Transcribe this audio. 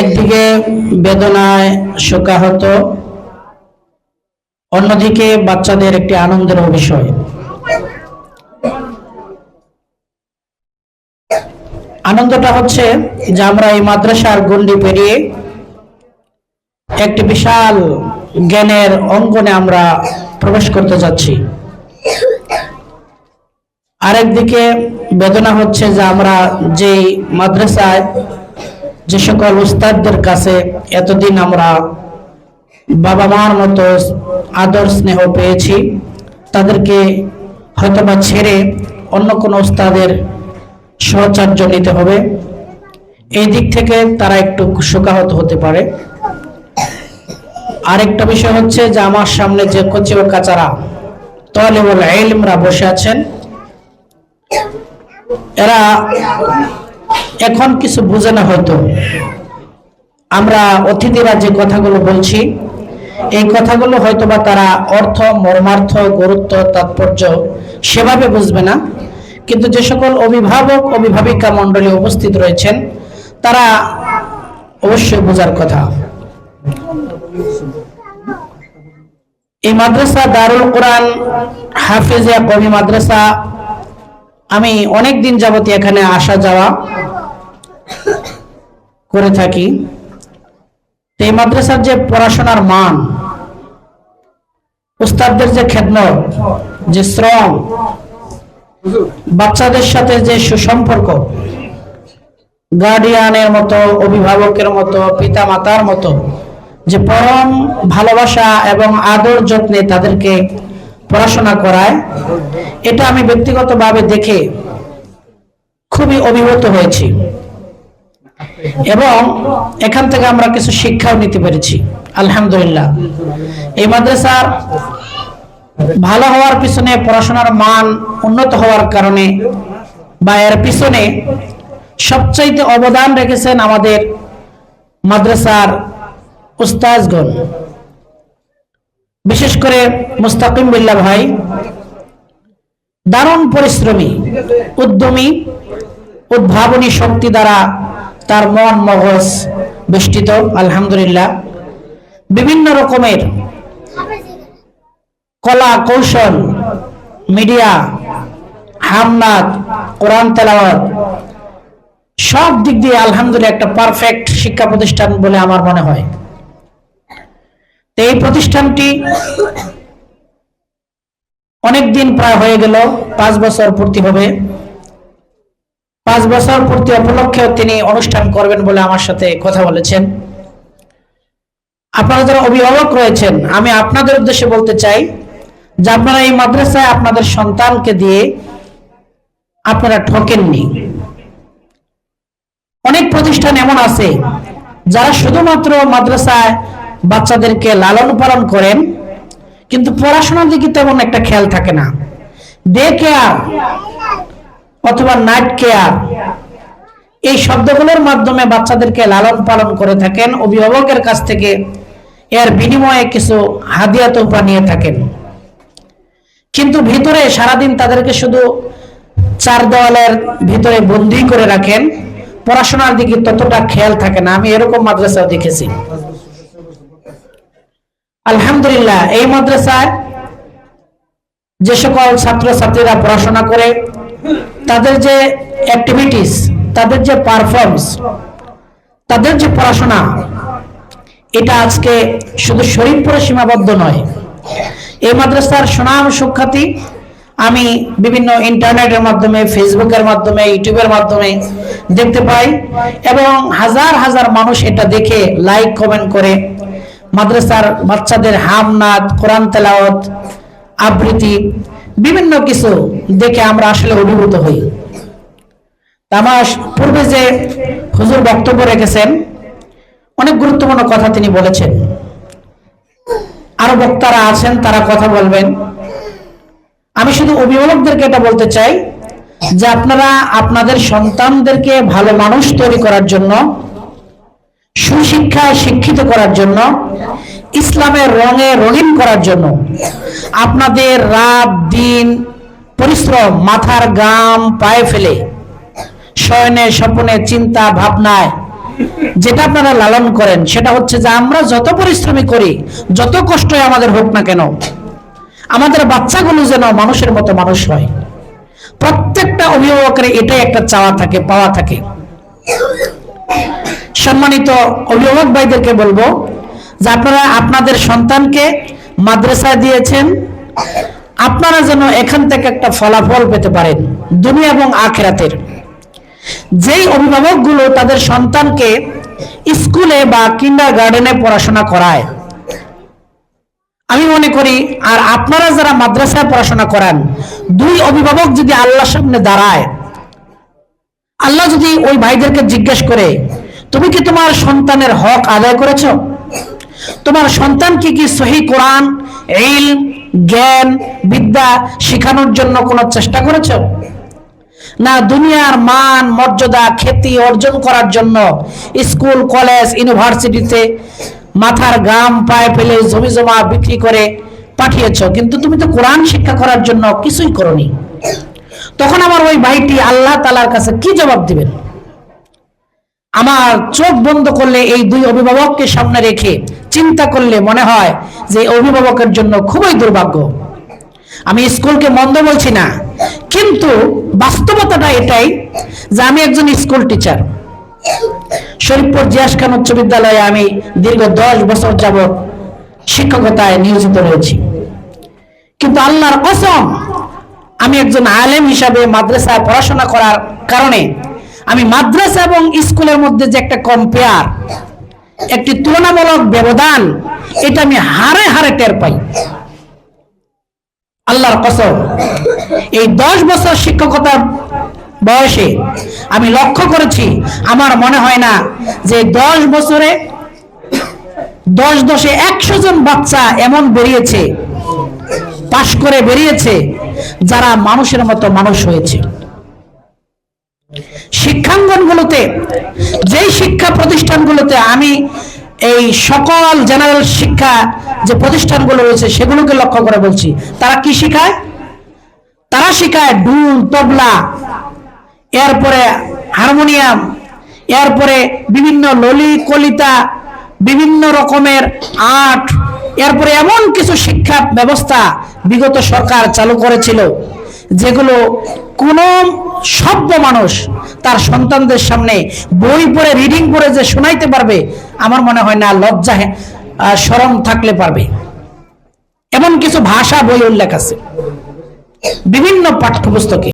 একদিকে বেদনায় শোকাহত, অন্যদিকে বাচ্চাদের একটি আনন্দের বিষয় আনন্দটা হচ্ছে যে আমরা এই মাদ্রাসার গণ্ডি পেরিয়ে একটি বিশাল জ্ঞানের অঙ্গনে আমরা প্রবেশ করতে যাচ্ছি। আরেকদিকে বেদনা হচ্ছে যে আমরা যেই মাদ্রাসায় যে সকল উস্তাদদের কাছে এতদিন আমরা বাবা মার মতো আদর স্নেহ পেয়েছি, তাদেরকে হয়তোবা ছেড়ে অন্য কোনো উস্তাদের সহচার্য নিতে হবে। এই দিক থেকে তারা একটু শোকাহত হতে পারে। আরেকটা বিষয় হচ্ছে যে আমার সামনে যে কচি ও কাচারা তলেবুল এলমরা বসে আছেন, এরা এখন কিছু বুঝে না হয়তো। আমরা অতিথিরা যে কথাগুলো বলছি, এই কথাগুলো হয়তোবা তারা অর্থ, মর্মার্থ, গুরুত্ব, তাৎপর্য সেভাবে বুঝবে না। কিন্তু যে সকল অভিভাবক, অভিভাবিকা মণ্ডলী উপস্থিত রয়েছেন, তারা অবশ্যই বোঝার কথা। এই মাদ্রাসা দারুল কোরআন হাফিজিয়া কবি মাদ্রাসা, আমি অনেক দিন যাবত এখানে আসা যাওয়া করে থাকি এই মাদ্রাসার যে পড়াশোনার মান, উস্তাদদের যে খেদমত, যে শ্রম, বাচ্চাদের সাথে যে সুসম্পর্ক গার্ডিয়ানের মতো, অভিভাবকের মতো পিতা মাতার মতো, যে পরম ভালোবাসা এবং আদর যত্নে তাদেরকে পড়াশোনা করায়, এটা আমি ব্যক্তিগতভাবে দেখে খুবই অভিভূত হয়েছি। এবং এখান থেকে আমরা কিছু শিক্ষাও নিতে পেরেছি। আলহামদুলিল্লাহ। এই মাদ্রাসার ভালো হওয়ার পিছনে পড়াশোনার মান উন্নত হওয়ার কারণে বা এর পিছনে সবচাইতে অবদান রেখেছেন আমাদের মাদ্রাসার উস্তাজগণ বিশেষ করে মুস্তাকিম বিল্লা ভাই, দারুণ পরিশ্রমী, উদ্যমী, উদ্ভাবনী শক্তি দ্বারা তার মন মগজ বেষ্টিত, আলহামদুলিল্লাহ। বিভিন্ন রকমের কলা কৌশল, মিডিয়া হামনাদ কোরআন তেলাওয়াত, সব দিক দিয়ে আলহামদুলিল্লাহ একটা পারফেক্ট শিক্ষা প্রতিষ্ঠান বলে আমার মনে হয়। এই প্রতিষ্ঠানটি অনেক দিন প্রায় হয়ে গেল, পাঁচ বছর পূর্তি হবে। পাঁচ বছর পূর্তি উপলক্ষে তিনি অনুষ্ঠান করবেন বলে আমার সাথে কথা বলেছেন। আপনারা যারা অভিভাবক রয়েছেন, আমি আপনাদের উদ্দেশ্যে বলতে চাই যে আপনারা এই মাদ্রাসায় আপনাদের সন্তানকে দিয়ে আপনারা ঠকেননি। অনেক প্রতিষ্ঠান এমন আছে, যারা শুধুমাত্র মাদ্রাসায় বাচ্চাদেরকে লালন পালন করেন, কিন্তু পড়াশোনার দিকে তেমন একটা খেয়াল থাকে না। ডে কেয়ার অথবা নাইট কেয়ার এই শব্দগুলোর মাধ্যমে বাচ্চাদেরকে লালন পালন করে থাকেন। অভিভাবকের কাছ থেকে এর বিনিময়ে কিছু হাদিয়া তোফা নিয়ে থাকেন। কিন্তু ভিতরে সারাদিন তাদেরকে শুধু চার দেওয়ালের ভিতরে বন্দি করে রাখেন। পড়াশোনার দিকে ততটা খেয়াল থাকে না। আমি এরকম মাদ্রাসাও দেখেছি। আলহামদুলিল্লাহ, এই মাদ্রাসায় যে সকল ছাত্র ছাত্রীরা পড়াশোনা করে, তাদের যে অ্যাক্টিভিটিস তাদের যে পারফর্মস তাদের যে পড়াশোনা, এটা আজকে শুধু শরীরপুরে সীমাবদ্ধ নয়। এই মাদ্রাসার সুনাম সুখ্যাতি আমি বিভিন্ন ইন্টারনেটের মাধ্যমে, ফেসবুকের মাধ্যমে, ইউটিউবের মাধ্যমে দেখতে পাই এবং হাজার হাজার মানুষ এটা দেখে লাইক কমেন্ট করে। মাদ্রাসার বাচ্চাদের হামনাদ, কোরআন তেলাওয়াত আবৃত্তি, বিভিন্ন কিছু দেখে আমরা আসলে অভিভূত হই। তা আমার পূর্বে যে হুজুর বক্তব্য রেখেছেন, অনেক গুরুত্বপূর্ণ কথা তিনি বলেছেন। আরও বক্তারা আছেন, তারা কথা বলবেন। আমি শুধু অভিভাবকদেরকে এটা বলতে চাই যে আপনারা আপনাদের সন্তানদেরকে ভালো মানুষ তৈরি করার জন্য, সুশিক্ষায় শিক্ষিত করার জন্য ইসলামের রঙে রঙিন করার জন্য আপনাদের রাত, দিন পরিশ্রম, মাথার গাম পায়ে ফেলে, শয়নে স্বপনে চিন্তা ভাবনায় যেটা আপনারা লালন করেন, সেটা হচ্ছে যে আমরা যত পরিশ্রমী করি, যত কষ্টই আমাদের হোক না কেন, আমাদের বাচ্চাগুলো যেন মানুষের মতো মানুষ হয়। প্রত্যেকটা অভিভাবকের এটাই একটা চাওয়া থাকে, পাওয়া থাকে। সম্মানিত অভিভাবক ভাইদেরকে বলব যে আপনারা আপনাদের সন্তানকে মাদ্রাসায় দিয়েছেন। আপনারা যেন এখান থেকে একটা ফলাফল পেতে পারেন, দুনিয়া এবং আখেরাতের। যেই অভিভাবকগুলো তাদের সন্তানকে স্কুলে বা কিন্ডার গার্ডেনে পড়াশোনা করায়। আমি মনে করি, আর আপনারা যারা মাদ্রাসায় পড়াশোনা করান, দুই অভিভাবক যদি আল্লাহর সামনে দাঁড়ায়, আল্লাহ যদি ওই ভাইদেরকে জিজ্ঞেস করে, তুমি কি তোমার সন্তানের হক আদায় করেছ? তোমার সন্তানকে কি সহি কোরআন, ইল, জ্ঞান, বিদ্যা শেখানোর জন্য কোনো চেষ্টা করেছ? না, দুনিয়ার মান, মর্যাদা, খ্যাতি অর্জন করার জন্য স্কুল, কলেজ, ইউনিভার্সিটিতে মাথার গাম পায়ে ফেলে জমি জমা বিক্রি করে পাঠিয়েছ, কিন্তু তুমি তো কোরআন শিক্ষা করার জন্য কিছুই করনি। তখন আমার ওই ভাইটি আল্লাহ তালার কাছে কি জবাব দিবেন? আমার চোখ বন্ধ করলে এই দুই অভিভাবককে সামনে রেখে চিন্তা করলে মনে হয় যে অভিভাবকের জন্য খুবই দুর্ভাগ্য। আমি স্কুলকে মন্দ বলছি না, কিন্তু বাস্তবতাটা এটাই যে আমি একজন স্কুল টিচার। শরীফপুর জিয়াস খান উচ্চ বিদ্যালয়ে আমি দীর্ঘ দশ বছর যাবৎ শিক্ষকতায় নিয়োজিত রয়েছি। কিন্তু আল্লাহর কসম, আমি একজন আলেম হিসাবে মাদ্রাসায় পড়াশোনা করার কারণে আমি মাদ্রাসা এবং স্কুলের মধ্যে যে একটা কম্পেয়ার একটি তুলনামূলক ব্যবধান, এটা আমি হারে হারে টের পাই। আল্লাহর কসম, এই দশ বছর শিক্ষকতার বয়সে আমি লক্ষ্য করেছি, আমার মনে হয় না যে দশ বছরে দশ দশে একশো জন বাচ্চা এমন বেরিয়েছে, পাশ করে বেরিয়েছে, যারা মানুষের মতো মানুষ হয়েছে। শিক্ষাঙ্গনগুলোতে, যেই শিক্ষা প্রতিষ্ঠানগুলোতে আমি এই সকল জেনারেল শিক্ষা যে প্রতিষ্ঠানগুলো রয়েছে, সেগুলোকে লক্ষ্য করে বলছি। তারা কি শিখায়? তারা শিখায় ঢুল, তবলা, এরপরে হারমোনিয়াম, এরপরে বিভিন্ন ললি, কলিতা, বিভিন্ন রকমের আর্ট, এরপরে এমন কিছু শিক্ষা ব্যবস্থা বিগত সরকার চালু করেছিল। যেগুলো কোন সভ্য মানুষ তার সন্তানদের সামনে বই পড়ে রিডিং করে যে শোনাইতে পারবে, আমার মনে হয় না, লজ্জা সরম থাকলে পারবে। এমন কিছু ভাষা, বই উল্লেখ আছে। বিভিন্ন পাঠ্যপুস্তকে।